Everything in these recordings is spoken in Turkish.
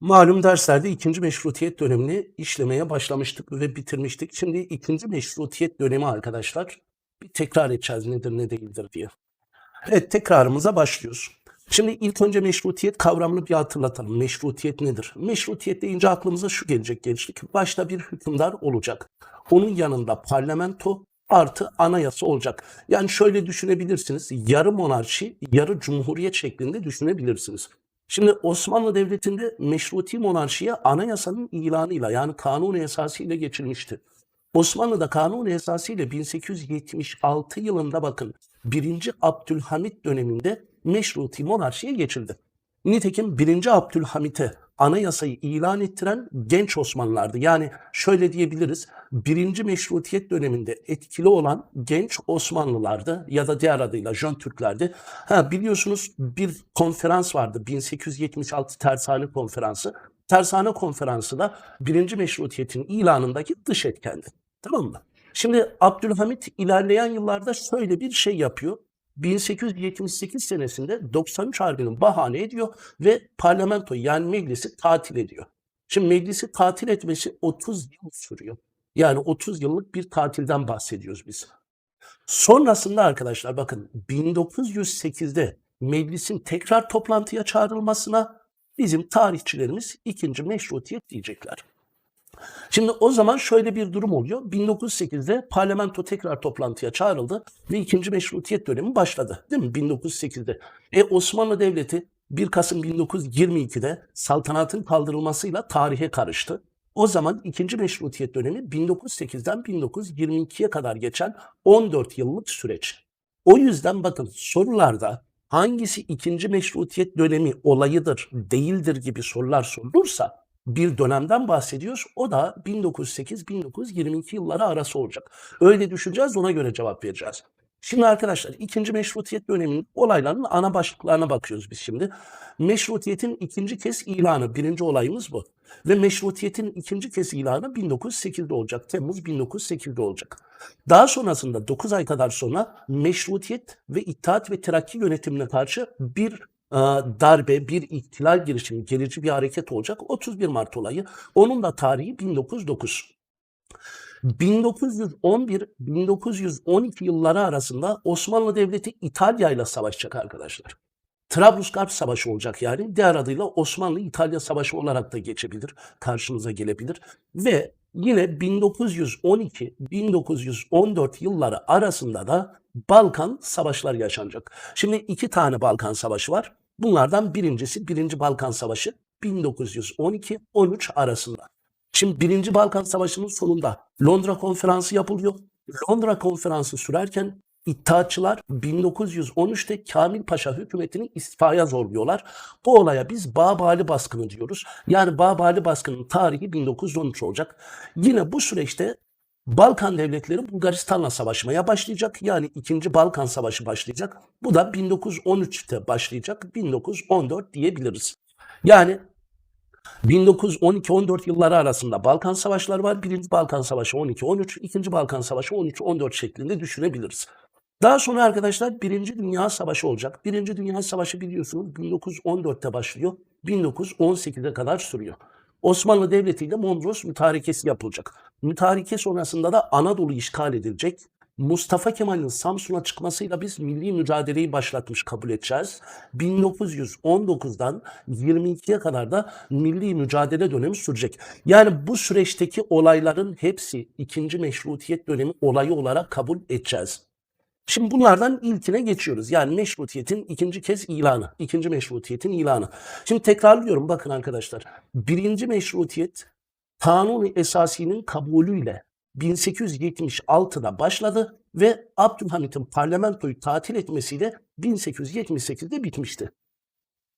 Malum derslerde ikinci meşrutiyet dönemini işlemeye başlamıştık ve bitirmiştik. Şimdi ikinci meşrutiyet dönemi arkadaşlar bir tekrar edeceğiz nedir ne değildir diye. Evet tekrarımıza başlıyoruz. Şimdi ilk önce meşrutiyet kavramını bir hatırlatalım. Meşrutiyet nedir? Meşrutiyet deyince aklımıza şu gelecek gençlik. Başta bir hükümdar olacak. Onun yanında parlamento artı anayasa olacak. Yani şöyle düşünebilirsiniz. Yarı monarşi, yarı cumhuriyet şeklinde düşünebilirsiniz. Şimdi Osmanlı Devleti'nde meşruti monarşiye anayasanın ilanıyla yani kanun esasıyla geçilmişti. Osmanlı'da kanun esasıyla 1876 yılında bakın 1. Abdülhamit döneminde meşruti monarşiye geçildi. Nitekim 1. Abdülhamit'e anayasayı ilan ettiren genç Osmanlılardı. Yani şöyle diyebiliriz. 1. Meşrutiyet döneminde etkili olan genç Osmanlılardı ya da diğer adıyla Jön Türklerdi. Ha, biliyorsunuz bir konferans vardı 1876 Tersane Konferansı. Tersane Konferansı da 1. Meşrutiyet'in ilanındaki dış etkendi. Tamam mı? Şimdi Abdülhamit ilerleyen yıllarda şöyle bir şey yapıyor. 1878 senesinde 93 Harbi'ni bahane ediyor ve parlamentoyu yani meclisi tatil ediyor. Şimdi meclisi tatil etmesi 30 yıl sürüyor. Yani 30 yıllık bir tatilden bahsediyoruz biz. Sonrasında arkadaşlar bakın 1908'de meclisin tekrar toplantıya çağrılmasına bizim tarihçilerimiz ikinci meşrutiyet diyecekler. Şimdi o zaman şöyle bir durum oluyor. 1908'de parlamento tekrar toplantıya çağrıldı ve ikinci meşrutiyet dönemi başladı. Değil mi? 1908'de. E Osmanlı Devleti 1 Kasım 1922'de saltanatın kaldırılmasıyla tarihe karıştı. O zaman ikinci meşrutiyet dönemi 1908'den 1922'ye kadar geçen 14 yıllık süreç. O yüzden bakın sorularda hangisi ikinci meşrutiyet dönemi olayıdır, değildir gibi sorular sorulursa bir dönemden bahsediyoruz. O da 1908-1922 yılları arası olacak. Öyle düşüneceğiz, ona göre cevap vereceğiz. Şimdi arkadaşlar ikinci meşrutiyet döneminin olaylarının ana başlıklarına bakıyoruz biz şimdi. Meşrutiyetin ikinci kez ilanı, birinci olayımız bu. Ve meşrutiyetin ikinci kez ilanı 1908'de olacak. Temmuz 1908'de olacak. Daha sonrasında 9 ay kadar sonra meşrutiyet ve İttihat ve Terakki yönetimine karşı bir darbe, bir ihtilal girişimi, gerici bir hareket olacak. 31 Mart olayı. Onun da tarihi 1909. 1911-1912 yılları arasında Osmanlı Devleti İtalya ile savaşacak arkadaşlar. Trablusgarp Savaşı olacak yani. Diğer adıyla Osmanlı-İtalya Savaşı olarak da geçebilir. Karşımıza gelebilir. Ve yine 1912-1914 yılları arasında da Balkan Savaşları yaşanacak. Şimdi iki tane Balkan Savaşı var. Bunlardan birincisi Birinci Balkan Savaşı 1912-13 arasında. Şimdi Birinci Balkan Savaşı'nın sonunda Londra Konferansı yapılıyor. Londra Konferansı sürerken İttihatçılar 1913'te Kamil Paşa hükümetini istifaya zorluyorlar. Bu olaya biz Babali baskını diyoruz. Yani Babali baskının tarihi 1913 olacak. Yine bu süreçte Balkan devletleri Bulgaristan'la savaşmaya başlayacak. Yani 2. Balkan Savaşı başlayacak. Bu da 1913'te başlayacak. 1914 diyebiliriz. Yani 1912-14 yılları arasında Balkan Savaşları var. Birinci Balkan Savaşı 12-13, ikinci Balkan Savaşı 13-14 şeklinde düşünebiliriz. Daha sonra arkadaşlar Birinci Dünya Savaşı olacak. Birinci Dünya Savaşı biliyorsunuz 1914'te başlıyor. 1918'e kadar sürüyor. Osmanlı Devleti ile Mondros mütarekesi yapılacak. Mütareke sonrasında da Anadolu işgal edilecek. Mustafa Kemal'in Samsun'a çıkmasıyla biz milli mücadeleyi başlatmış kabul edeceğiz. 1919'dan 22'ye kadar da milli mücadele dönemi sürecek. Yani bu süreçteki olayların hepsi ikinci meşrutiyet dönemi olayı olarak kabul edeceğiz. Şimdi bunlardan ilkine geçiyoruz. Yani meşrutiyetin ikinci kez ilanı. ikinci meşrutiyetin ilanı. Şimdi tekrarlıyorum bakın arkadaşlar. Birinci meşrutiyet kanun esasinin kabulüyle 1876'da başladı ve Abdülhamit'in parlamentoyu tatil etmesiyle 1878'de bitmişti.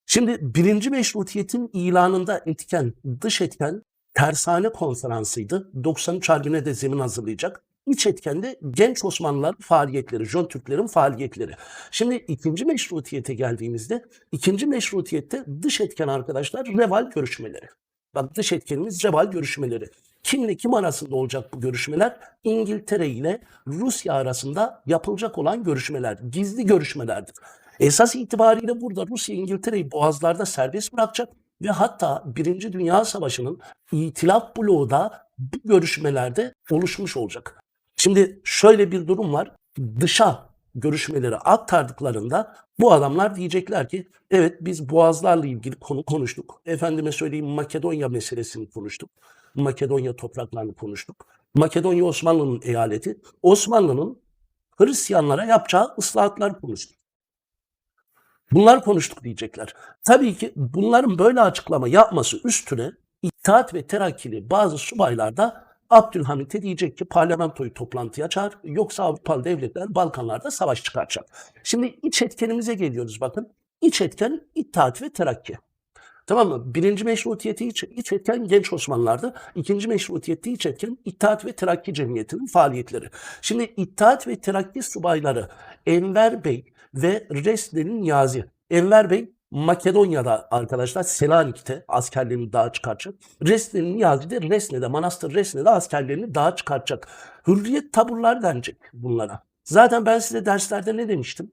Şimdi birinci meşrutiyetin ilanında etken, dış etken tersane konferansıydı. 93 Harbi'ne de zemin hazırlayacak. İç etken de genç Osmanlıların faaliyetleri, Jön Türklerin faaliyetleri. Şimdi ikinci meşrutiyete geldiğimizde, ikinci meşrutiyette dış etken arkadaşlar reval görüşmeleri. Bak dış etkenimiz reval görüşmeleri. Kimle kim arasında olacak bu görüşmeler? İngiltere ile Rusya arasında yapılacak olan görüşmeler. Gizli görüşmelerdir. Esas itibariyle burada Rusya İngiltere'yi boğazlarda serbest bırakacak ve hatta Birinci Dünya Savaşı'nın itilaf bloğu da bu görüşmelerde oluşmuş olacak. Şimdi şöyle bir durum var. Dışa görüşmeleri aktardıklarında bu adamlar diyecekler ki evet biz boğazlarla ilgili konu konuştuk. Efendime söyleyeyim Makedonya meselesini konuştuk. Makedonya topraklarını konuştuk. Makedonya Osmanlı'nın eyaleti. Osmanlı'nın Hristiyanlara yapacağı ıslahatlar konuştuk. Bunlar konuştuk diyecekler. Tabii ki bunların böyle açıklama yapması üstüne İttihat ve Terakkili bazı subaylar da Abdülhamit'e diyecek ki parlamentoyu toplantıya çağır yoksa Avrupalı devletler Balkanlarda savaş çıkaracak. Şimdi iç etkenimize geliyoruz bakın. İç etken İttihat ve Terakki. Tamam mı? Birinci meşrutiyeti iç, iç etken genç Osmanlılardı. İkinci meşrutiyeti iç etken İttihat ve Terakki Cemiyeti'nin faaliyetleri. Şimdi İttihat ve Terakki subayları Enver Bey ve Resne'nin Niyazi. Enver Bey Makedonya'da arkadaşlar Selanik'te askerlerini daha çıkartacak. Resne'nin Niyazi de Resne'de, Manastır Resne'de askerlerini daha çıkartacak. Hürriyet taburlar denecek bunlara. Zaten ben size derslerde ne demiştim?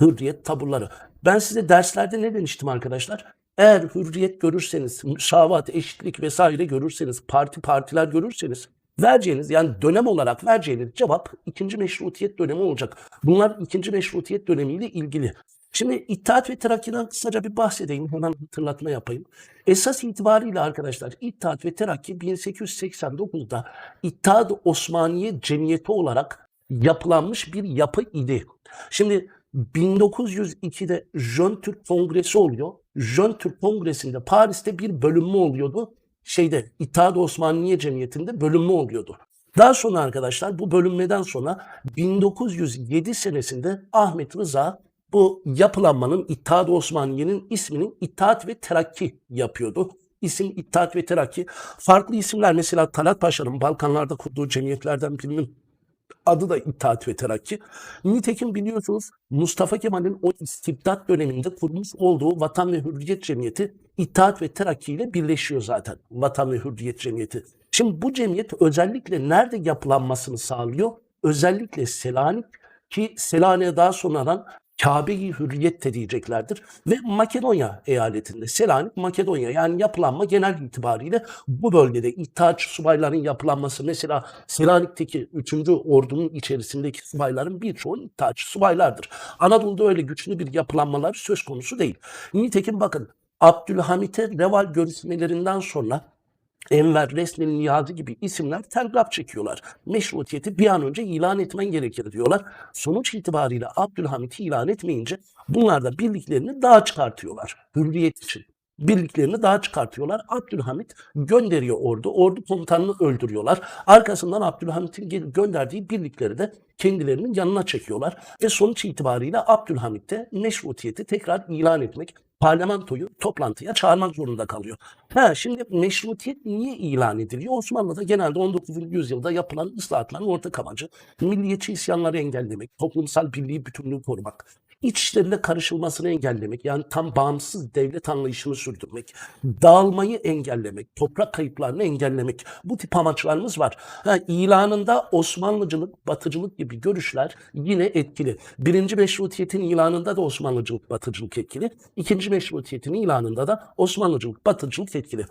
Hürriyet taburları. Ben size derslerde ne demiştim arkadaşlar? Eğer hürriyet görürseniz, müsavat, eşitlik vesaire görürseniz, parti partiler görürseniz vereceğiniz yani dönem olarak vereceğiniz cevap ikinci meşrutiyet dönemi olacak. Bunlar ikinci meşrutiyet dönemiyle ilgili. Şimdi İttihat ve Terakki'den kısaca bir bahsedeyim. Hemen hatırlatma yapayım. Esas itibariyle arkadaşlar İttihat ve Terakki 1889'da İttihat Osmaniye Cemiyeti olarak yapılanmış bir yapı idi. Şimdi 1902'de Jön Türk Kongresi oluyor. Jön Türk Kongresi'nde Paris'te bir bölünme oluyordu. Şeyde İttihat Osmaniye Cemiyeti'nde bölünme oluyordu. Daha sonra arkadaşlar bu bölünmeden sonra 1907 senesinde Ahmet Rıza bu yapılanmanın İttihat Osmaniye'nin isminin İttihat ve Terakki yapıyordu. İsim İttihat ve Terakki. Farklı isimler mesela Talat Paşa'nın Balkanlarda kurduğu cemiyetlerden birinin adı da İttihat ve Terakki. Nitekim biliyorsunuz Mustafa Kemal'in o istibdat döneminde kurmuş olduğu Vatan ve Hürriyet Cemiyeti İttihat ve Terakki ile birleşiyor zaten. Vatan ve Hürriyet Cemiyeti. Şimdi bu cemiyet özellikle nerede yapılanmasını sağlıyor? Özellikle Selanik ki Selanik'e daha sonradan Kabe-i Hürriyet de diyeceklerdir. Ve Makedonya eyaletinde Selanik Makedonya yani yapılanma genel itibariyle bu bölgede İttihatçı subayların yapılanması mesela Selanik'teki 3. ordunun içerisindeki subayların birçoğu İttihatçı subaylardır. Anadolu'da öyle güçlü bir yapılanmalar söz konusu değil. Nitekim bakın Abdülhamit'e Reval görüşmelerinden sonra Enver, Resmi, Niyazi gibi isimler telgraf çekiyorlar. Meşrutiyeti bir an önce ilan etmen gerekir diyorlar. Sonuç itibariyle Abdülhamit'i ilan etmeyince bunlar da birliklerini daha çıkartıyorlar. Hürriyet için. Birliklerini daha çıkartıyorlar. Abdülhamit gönderiyor ordu. Ordu komutanını öldürüyorlar. Arkasından Abdülhamit'in gönderdiği birlikleri de kendilerinin yanına çekiyorlar. Ve sonuç itibariyle Abdülhamit de meşrutiyeti tekrar ilan etmek, parlamentoyu toplantıya çağırmak zorunda kalıyor. Ha, şimdi meşrutiyet niye ilan ediliyor? Osmanlı'da genelde 19. yüzyılda yapılan ıslahatların ortak amacı milliyetçi isyanları engellemek, toplumsal birliği bütünlüğü korumak, iç işlerinde karışılmasını engellemek, yani tam bağımsız devlet anlayışını sürdürmek, dağılmayı engellemek, toprak kayıplarını engellemek. Bu tip amaçlarımız var. Ha, ilanında Osmanlıcılık, batıcılık gibi görüşler yine etkili. Birinci meşrutiyetin ilanında da Osmanlıcılık, batıcılık etkili. İkinci meşrutiyetin ilanında da Osmanlıcılık, batıcılık etkili.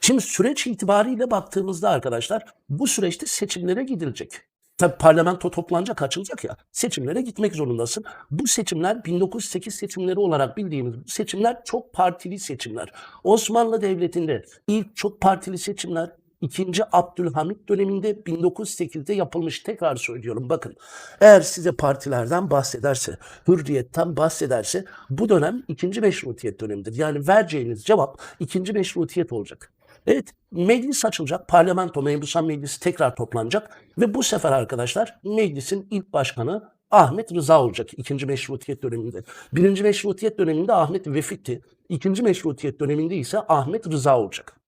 Şimdi süreç itibariyle baktığımızda arkadaşlar bu süreçte seçimlere gidilecek. Tabii parlamento toplanacak, açılacak ya. Seçimlere gitmek zorundasın. Bu seçimler 1908 seçimleri olarak bildiğimiz seçimler çok partili seçimler. Osmanlı Devleti'nde ilk çok partili seçimler 2. Abdülhamit döneminde 1908'de yapılmış. Tekrar söylüyorum bakın. Eğer size partilerden bahsederse, hürriyetten bahsederse bu dönem 2. meşrutiyet dönemidir. Yani vereceğiniz cevap 2. meşrutiyet olacak. Evet meclis açılacak. Parlamento mebusan meclisi tekrar toplanacak. Ve bu sefer arkadaşlar meclisin ilk başkanı Ahmet Rıza olacak ikinci meşrutiyet döneminde. Birinci meşrutiyet döneminde Ahmet Vefit'ti. İkinci meşrutiyet döneminde ise Ahmet Rıza olacak.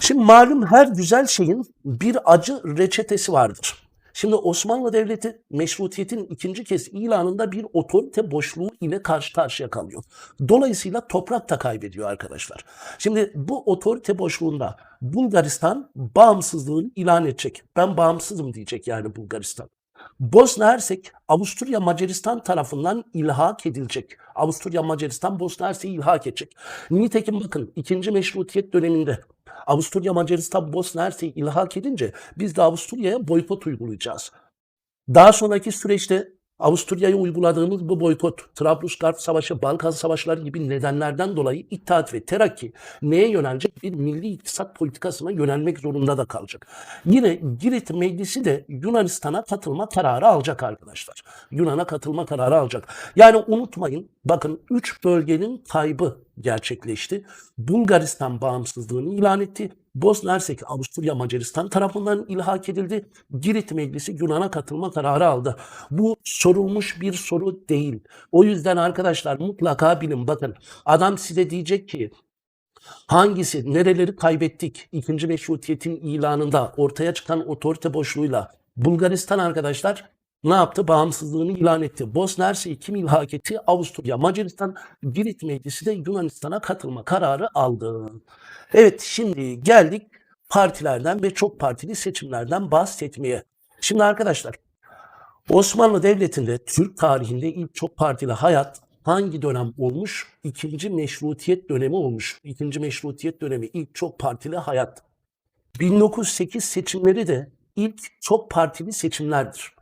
Şimdi malum her güzel şeyin bir acı reçetesi vardır. Şimdi Osmanlı Devleti meşrutiyetin ikinci kez ilanında bir otorite boşluğu ile karşı karşıya kalıyor. Dolayısıyla toprak da kaybediyor arkadaşlar. Şimdi bu otorite boşluğunda Bulgaristan bağımsızlığını ilan edecek. Ben bağımsızım diyecek yani Bulgaristan. Bosna Hersek Avusturya Macaristan tarafından ilhak edilecek. Avusturya Macaristan Bosna Hersek'i ilhak edecek. Nitekim bakın ikinci meşrutiyet döneminde Avusturya Macaristan Bosna Hersek'i ilhak edince biz de Avusturya'ya boykot uygulayacağız. Daha sonraki süreçte Avusturya'ya uyguladığımız bu boykot, Trablusgarp Savaşı, Balkan Savaşları gibi nedenlerden dolayı İttihat ve Terakki neye yönelecek? Bir milli iktisat politikasına yönelmek zorunda da kalacak. Yine Girit Meclisi de Yunanistan'a katılma kararı alacak arkadaşlar. Yunan'a katılma kararı alacak. Yani unutmayın bakın 3 bölgenin kaybı gerçekleşti. Bulgaristan bağımsızlığını ilan etti. Bosna Hersek Avusturya Macaristan tarafından ilhak edildi. Girit Meclisi Yunan'a katılma kararı aldı. Bu sorulmuş bir soru değil. O yüzden arkadaşlar mutlaka bilin bakın adam size diyecek ki hangisi nereleri kaybettik ikinci meşrutiyetin ilanında ortaya çıkan otorite boşluğuyla Bulgaristan arkadaşlar ne yaptı? Bağımsızlığını ilan etti. Bosna Hersek'i kim ilhak etti? Avusturya, Macaristan, Girit Meclisi de Yunanistan'a katılma kararı aldı. Evet şimdi geldik partilerden ve çok partili seçimlerden bahsetmeye. Şimdi arkadaşlar Osmanlı Devleti'nde Türk tarihinde ilk çok partili hayat hangi dönem olmuş? İkinci meşrutiyet dönemi olmuş. İkinci meşrutiyet dönemi ilk çok partili hayat. 1908 seçimleri de ilk çok partili seçimlerdir.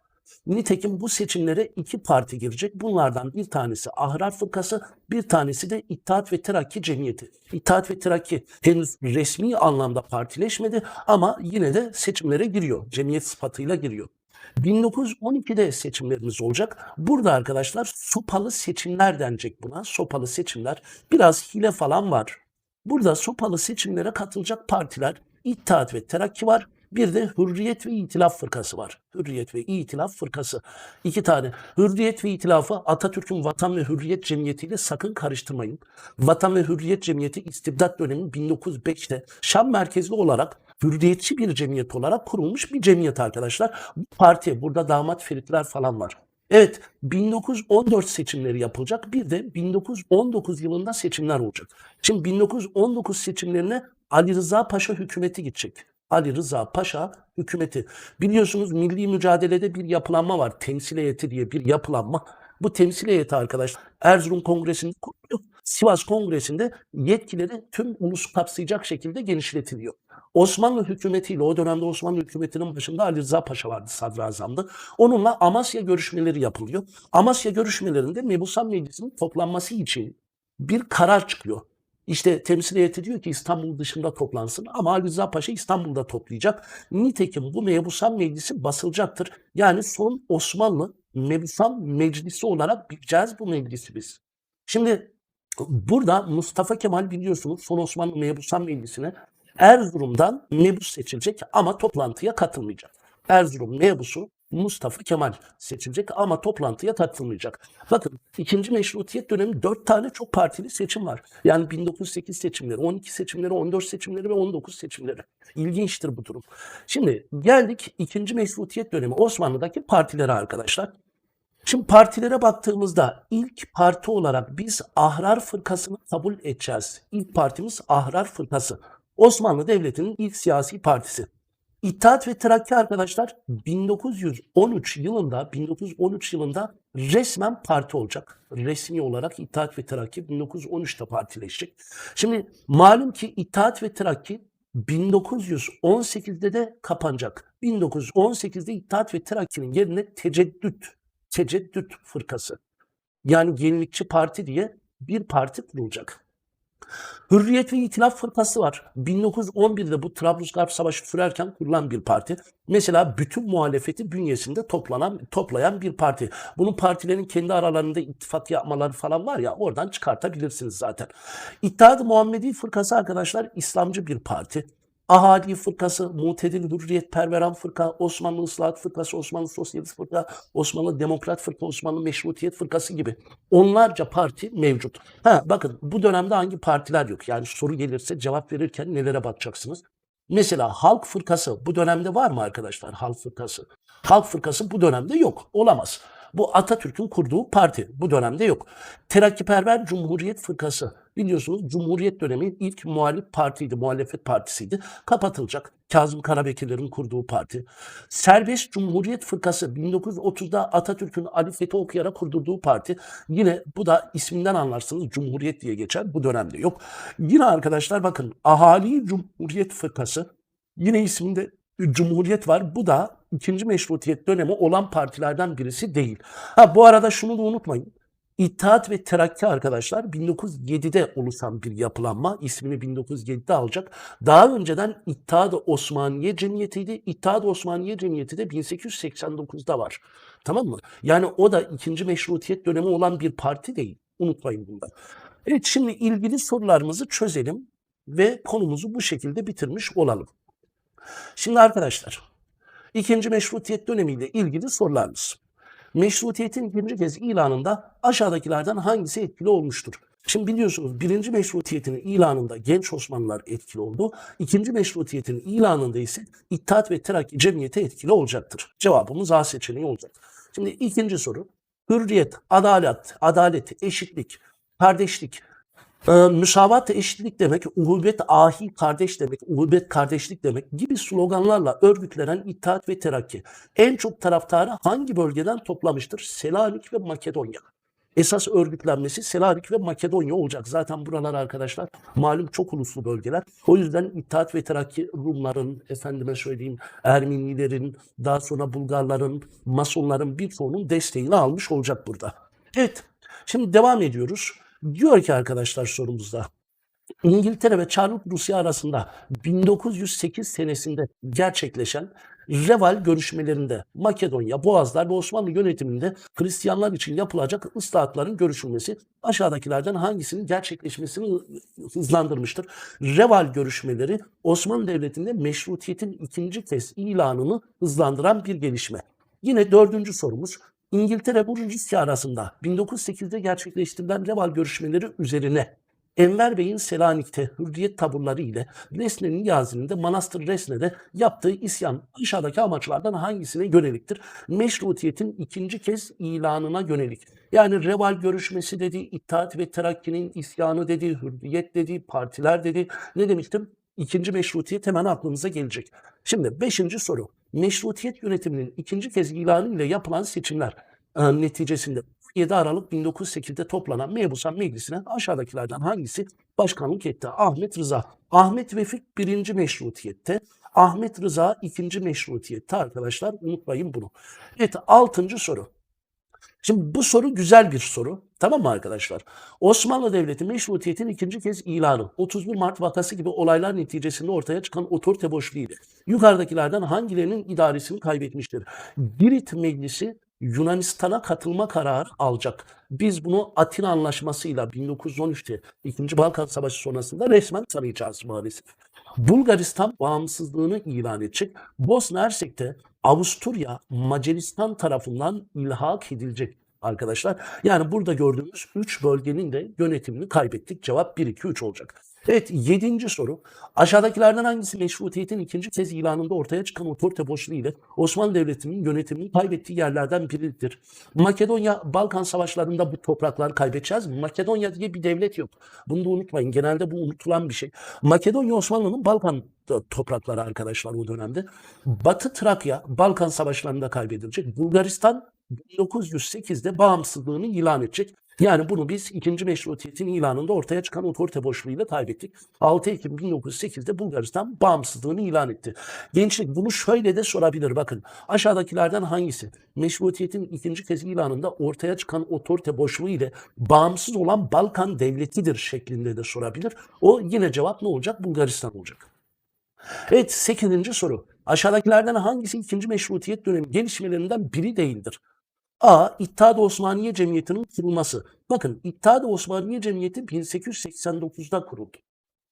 Nitekim bu seçimlere iki parti girecek. Bunlardan bir tanesi Ahrar Fırkası, bir tanesi de İttihat ve Terakki Cemiyeti. İttihat ve Terakki henüz resmi anlamda partileşmedi ama yine de seçimlere giriyor. Cemiyet sıfatıyla giriyor. 1912'de seçimlerimiz olacak. Burada arkadaşlar sopalı seçimler denecek buna. Sopalı seçimler. Biraz hile falan var. Burada sopalı seçimlere katılacak partiler İttihat ve Terakki var. Bir de Hürriyet ve İtilaf Fırkası var. Hürriyet ve İtilaf Fırkası. İki tane. Hürriyet ve İtilafı Atatürk'ün Vatan ve Hürriyet Cemiyeti ile sakın karıştırmayın. Vatan ve Hürriyet Cemiyeti istibdat dönemi 1905'te Şam merkezli olarak hürriyetçi bir cemiyet olarak kurulmuş bir cemiyet arkadaşlar. Bu parti burada damat feritler falan var. Evet 1914 seçimleri yapılacak. Bir de 1919 yılında seçimler olacak. Şimdi 1919 seçimlerine Ali Rıza Paşa hükümeti gidecek. Ali Rıza Paşa hükümeti. Biliyorsunuz milli mücadelede bir yapılanma var. Temsil heyeti diye bir yapılanma. Bu temsil heyeti arkadaşlar Erzurum Kongresi'nde. Sivas Kongresi'nde yetkileri tüm ulus kapsayacak şekilde genişletiliyor. Osmanlı hükümetiyle o dönemde Osmanlı hükümetinin başında Ali Rıza Paşa vardı sadrazamdı. Onunla Amasya görüşmeleri yapılıyor. Amasya görüşmelerinde Mebusan Meclisi'nin toplanması için bir karar çıkıyor. İşte temsil heyeti diyor ki İstanbul dışında toplansın ama Ali Rıza Paşa İstanbul'da toplayacak. Nitekim bu Mebusan Meclisi basılacaktır. Yani son Osmanlı Mebusan Meclisi olarak bileceğiz bu meclisi biz. Şimdi burada Mustafa Kemal biliyorsunuz son Osmanlı Mebusan Meclisi'ne Erzurum'dan mebus seçilecek ama toplantıya katılmayacak. Erzurum mebusu Mustafa Kemal seçilecek ama toplantıya katılmayacak. Bakın ikinci meşrutiyet dönemi 4 tane çok partili seçim var. Yani 1908 seçimleri, 12 seçimleri, 14 seçimleri ve 19 seçimleri. İlginçtir bu durum. Şimdi geldik ikinci meşrutiyet dönemi Osmanlı'daki partilere arkadaşlar. Şimdi partilere baktığımızda ilk parti olarak biz Ahrar Fırkası'nı kabul edeceğiz. İlk partimiz Ahrar Fırkası. Osmanlı Devleti'nin ilk siyasi partisi. İttihat ve Terakki arkadaşlar 1913 yılında 1913 yılında resmen parti olacak. Resmi olarak İttihat ve Terakki 1913'te partileşecek. Şimdi malum ki İttihat ve Terakki 1918'de de kapanacak. 1918'de İttihat ve Terakki'nin yerine Teceddüt, Teceddüt Fırkası yani yenilikçi parti diye bir parti kurulacak. Hürriyet ve İtilaf Fırkası var. 1911'de bu Trablusgarp Savaşı sürerken kurulan bir parti. Mesela bütün muhalefeti bünyesinde toplanan, toplayan bir parti. Bunun partilerin kendi aralarında ittifak yapmaları falan var ya oradan çıkartabilirsiniz zaten. İttihat-ı Muhammedi Fırkası arkadaşlar İslamcı bir parti. Ahadi Fırkası, Mutedil Hürriyet Perveran Fırka, Osmanlı Islahat Fırkası, Osmanlı Sosyalist Fırka, Osmanlı Demokrat Fırka, Osmanlı Meşrutiyet Fırkası gibi onlarca parti mevcut. Ha bakın bu dönemde hangi partiler yok? Yani soru gelirse cevap verirken nelere bakacaksınız? Mesela Halk Fırkası bu dönemde var mı arkadaşlar? Halk Fırkası. Halk Fırkası bu dönemde yok. Olamaz. Bu Atatürk'ün kurduğu parti. Bu dönemde yok. Terakkiperver Cumhuriyet Fırkası. Biliyorsunuz Cumhuriyet dönemi ilk muhalif partiydi, muhalefet partisiydi. Kapatılacak. Kazım Karabekirlerin kurduğu parti. Serbest Cumhuriyet Fırkası 1930'da Atatürk'ün Ali Fethi okuyarak kurdurduğu parti. Yine bu da isminden anlarsınız Cumhuriyet diye geçer. Bu dönemde yok. Yine arkadaşlar bakın Ahali Cumhuriyet Fırkası yine isminde Cumhuriyet var. Bu da ikinci meşrutiyet dönemi olan partilerden birisi değil. Ha bu arada şunu da unutmayın. İttihat ve Terakki arkadaşlar 1907'de oluşan bir yapılanma. ismini 1907'de alacak. Daha önceden İttihat-ı Osmaniye Cemiyeti'ydi. İttihat-ı Osmaniye Cemiyeti de 1889'da var. Tamam mı? Yani o da ikinci meşrutiyet dönemi olan bir parti değil. Unutmayın bunu. Evet şimdi ilgili sorularımızı çözelim ve konumuzu bu şekilde bitirmiş olalım. Şimdi arkadaşlar, ikinci meşrutiyet dönemiyle ilgili sorularımız. Meşrutiyetin ikinci kez ilanında aşağıdakilerden hangisi etkili olmuştur? Şimdi biliyorsunuz birinci meşrutiyetin ilanında genç Osmanlılar etkili oldu. İkinci meşrutiyetin ilanında ise İttihat ve Terakki Cemiyeti etkili olacaktır. Cevabımız A seçeneği olacak. Şimdi ikinci soru. Hürriyet, adalet, adalet, eşitlik, kardeşlik, ee, müsavat eşitlik demek, uhubet ahi kardeş demek, uhubet kardeşlik demek gibi sloganlarla örgütlenen İttihat ve Terakki en çok taraftarı hangi bölgeden toplamıştır? Selanik ve Makedonya. Esas örgütlenmesi Selanik ve Makedonya olacak. Zaten buralar arkadaşlar malum çok uluslu bölgeler. O yüzden İttihat ve Terakki Rumların, efendime söyleyeyim Ermenilerin, daha sonra Bulgarların, Masonların birçoğunun desteğini almış olacak burada. Evet, şimdi devam ediyoruz. Diyor ki arkadaşlar sorumuzda. İngiltere ve Çarlık Rusya arasında 1908 senesinde gerçekleşen Reval görüşmelerinde Makedonya, Boğazlar ve Osmanlı yönetiminde Hristiyanlar için yapılacak ıslahatların görüşülmesi aşağıdakilerden hangisinin gerçekleşmesini hızlandırmıştır? Reval görüşmeleri Osmanlı Devleti'nde meşrutiyetin ikinci kez ilanını hızlandıran bir gelişme. Yine dördüncü sorumuz İngiltere bu Rusya arasında 1908'de gerçekleştirilen Reval görüşmeleri üzerine Enver Bey'in Selanik'te hürriyet taburları ile Resne'nin yazilinde Manastır Resne'de yaptığı isyan aşağıdaki amaçlardan hangisine yöneliktir? Meşrutiyetin ikinci kez ilanına yönelik. Yani Reval görüşmesi dedi, İttihat ve Terakki'nin isyanı dedi, hürriyet dedi, partiler dedi. Ne demiştim? İkinci meşrutiyet hemen aklınıza gelecek. Şimdi beşinci soru. Meşrutiyet yönetiminin ikinci kez ilanı ile yapılan seçimler e, neticesinde 7 Aralık 1908'de toplanan Mebusan Meclisi'ne aşağıdakilerden hangisi başkanlık etti? Ahmet Rıza. Ahmet Vefik birinci meşrutiyette. Ahmet Rıza ikinci meşrutiyette arkadaşlar unutmayın bunu. Evet altıncı soru. Şimdi bu soru güzel bir soru. Tamam mı arkadaşlar? Osmanlı Devleti meşrutiyetin ikinci kez ilanı 31 Mart vakası gibi olaylar neticesinde ortaya çıkan otorite boşluğuydu. Yukarıdakilerden hangilerinin idaresini kaybetmiştir? Girit Meclisi Yunanistan'a katılma kararı alacak. Biz bunu Atina Anlaşması'yla 1913'te 2. Balkan Savaşı sonrasında resmen tanıyacağız maalesef. Bulgaristan bağımsızlığını ilan edecek. Bosna Hersek'te Avusturya Macaristan tarafından ilhak edilecek arkadaşlar. Yani burada gördüğümüz 3 bölgenin de yönetimini kaybettik. Cevap 1, 2, 3 olacak. Evet yedinci soru. Aşağıdakilerden hangisi meşrutiyetin ikinci kez ilanında ortaya çıkan otorite boşluğu ile Osmanlı Devleti'nin yönetimini kaybettiği yerlerden biridir? Makedonya Balkan Savaşları'nda bu toprakları kaybedeceğiz. Makedonya diye bir devlet yok. Bunu da unutmayın. Genelde bu unutulan bir şey. Makedonya Osmanlı'nın Balkan toprakları arkadaşlar o dönemde. Batı Trakya Balkan Savaşları'nda kaybedilecek. Bulgaristan 1908'de bağımsızlığını ilan edecek. Yani bunu biz ikinci meşrutiyetin ilanında ortaya çıkan otorite boşluğuyla kaybettik. 6 Ekim 1908'de Bulgaristan bağımsızlığını ilan etti. Gençlik bunu şöyle de sorabilir bakın. Aşağıdakilerden hangisi meşrutiyetin ikinci kez ilanında ortaya çıkan otorite boşluğu ile bağımsız olan Balkan devletidir şeklinde de sorabilir. O yine cevap ne olacak? Bulgaristan olacak. Evet 8. soru. Aşağıdakilerden hangisi ikinci meşrutiyet dönemi gelişmelerinden biri değildir? A. İttihat-ı Osmaniye Cemiyeti'nin kurulması. Bakın İttihat-ı Osmaniye Cemiyeti 1889'da kuruldu.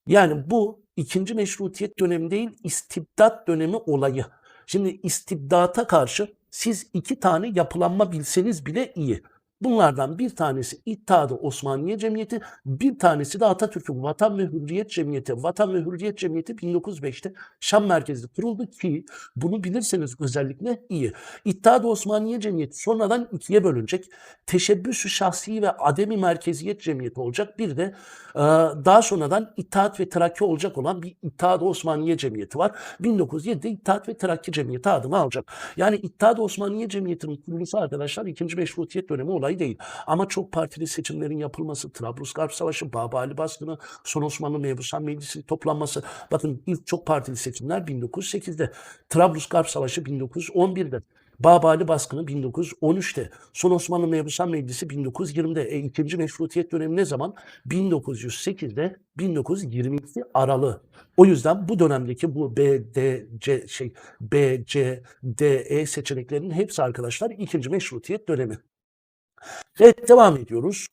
Yani bu ikinci meşrutiyet dönemi değil istibdat dönemi olayı. Şimdi istibdata karşı siz iki tane yapılanma bilseniz bile iyi. Bunlardan bir tanesi İttihat-ı Osmaniye Cemiyeti, bir tanesi de Atatürk'ün Vatan ve Hürriyet Cemiyeti. Vatan ve Hürriyet Cemiyeti 1905'te Şam merkezli kuruldu ki bunu bilirseniz özellikle iyi. İttihat-ı Osmaniye Cemiyeti sonradan ikiye bölünecek. Teşebbüs-ü Şahsi ve Ademi Merkeziyet Cemiyeti olacak. Bir de e, daha sonradan İttihat ve Terakki olacak olan bir İttihat-ı Osmaniye Cemiyeti var. 1907'de İttihat ve Terakki Cemiyeti adını alacak. Yani İttihat-ı Osmaniye Cemiyeti'nin kuruluşu arkadaşlar 2. Meşrutiyet dönemi olayı değil. Ama çok partili seçimlerin yapılması, Trablusgarp Savaşı, Babali baskını, Son Osmanlı Mebusan Meclisi toplanması. Bakın ilk çok partili seçimler 1908'de. Trablusgarp Savaşı 1911'de. Babali baskını 1913'te. Son Osmanlı Mebusan Meclisi 1920'de. E, ikinci meşrutiyet dönemi ne zaman? 1908'de 1922 aralığı. O yüzden bu dönemdeki bu B, D, C şey B, C, D, E seçeneklerinin hepsi arkadaşlar ikinci meşrutiyet dönemi. Evet devam ediyoruz.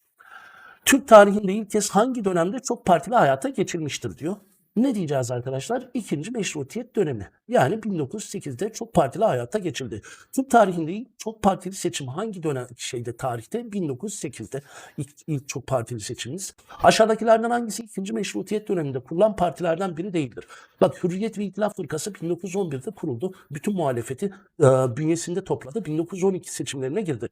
Türk tarihinde ilk kez hangi dönemde çok partili hayata geçilmiştir diyor. Ne diyeceğiz arkadaşlar? İkinci meşrutiyet dönemi. Yani 1908'de çok partili hayata geçildi. Türk tarihinde ilk çok partili seçim hangi dönem şeyde tarihte? 1908'de ilk, ilk çok partili seçimimiz. Aşağıdakilerden hangisi ikinci meşrutiyet döneminde kurulan partilerden biri değildir? Bak Hürriyet ve İtilaf Fırkası 1911'de kuruldu. Bütün muhalefeti e, bünyesinde topladı. 1912 seçimlerine girdi.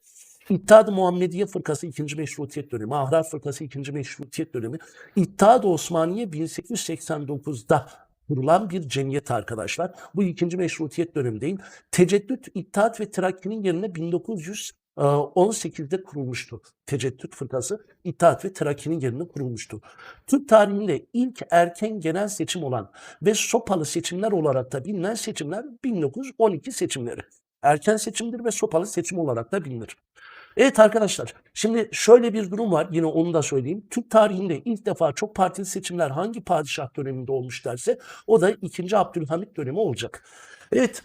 İttihat-ı Muhammediye Fırkası 2. Meşrutiyet dönemi, Ahrar Fırkası 2. Meşrutiyet dönemi, İttihat-ı Osmaniye 1889'da kurulan bir cemiyet arkadaşlar. Bu ikinci meşrutiyet dönemi değil. Teceddüt, İttihat ve Terakki'nin yerine 1918'de kurulmuştu. Teceddüt Fırkası İttihat ve Terakki'nin yerine kurulmuştu. Türk tarihinde ilk erken genel seçim olan ve sopalı seçimler olarak da bilinen seçimler 1912 seçimleri. Erken seçimdir ve sopalı seçim olarak da bilinir. Evet arkadaşlar şimdi şöyle bir durum var yine onu da söyleyeyim. Türk tarihinde ilk defa çok partili seçimler hangi padişah döneminde olmuş derse o da 2. Abdülhamit dönemi olacak. Evet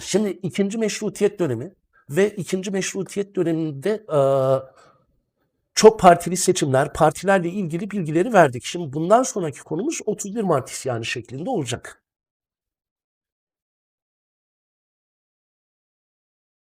şimdi 2. Meşrutiyet dönemi ve 2. Meşrutiyet döneminde e, çok partili seçimler, partilerle ilgili bilgileri verdik. Şimdi bundan sonraki konumuz 31 Mart isyanı şeklinde olacak.